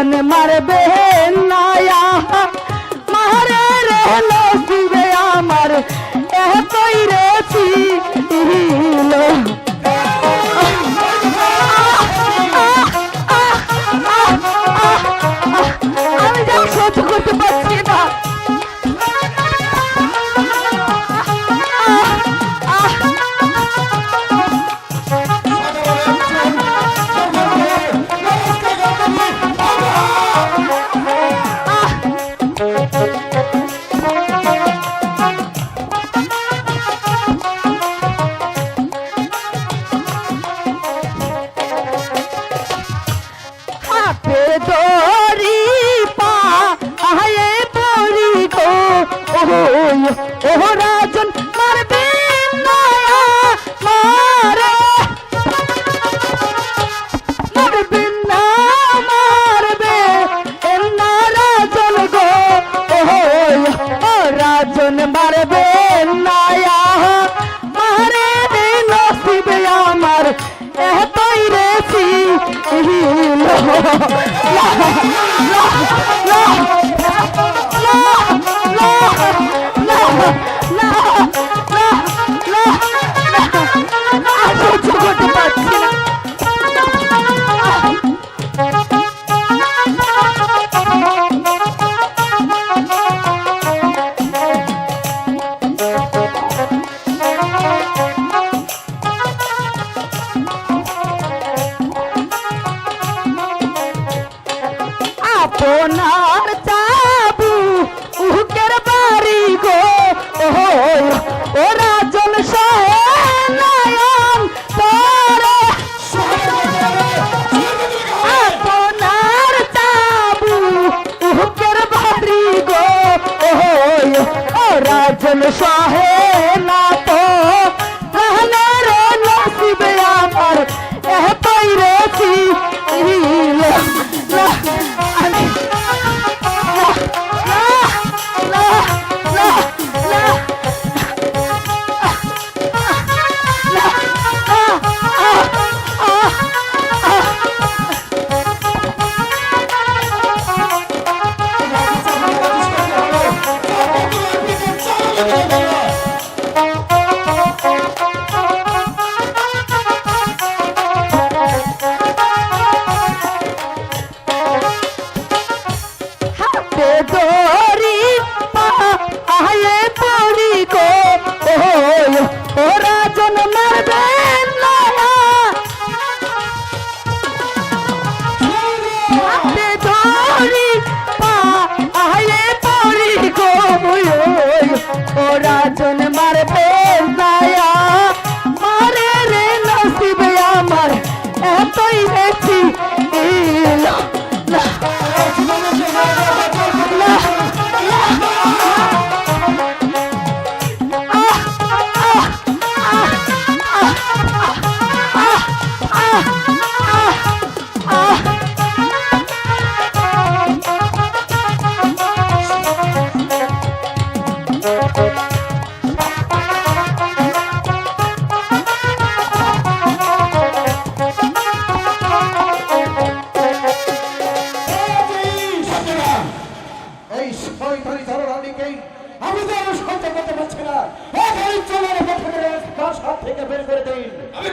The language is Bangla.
রাজন মারবে হাতে দড়ি পা আয়ে পড়ি গো। ও রাজন আপনার চাবু, উহকের বাড়ি গো। ও রাজন নয়ন তোরে আপনার চাবু, উহকের বাড়ি গো। ও রাজন সহে ওই ও আমি তো আমি সহ্য করতে পারছি না। থেকে বের করে দিন। আমি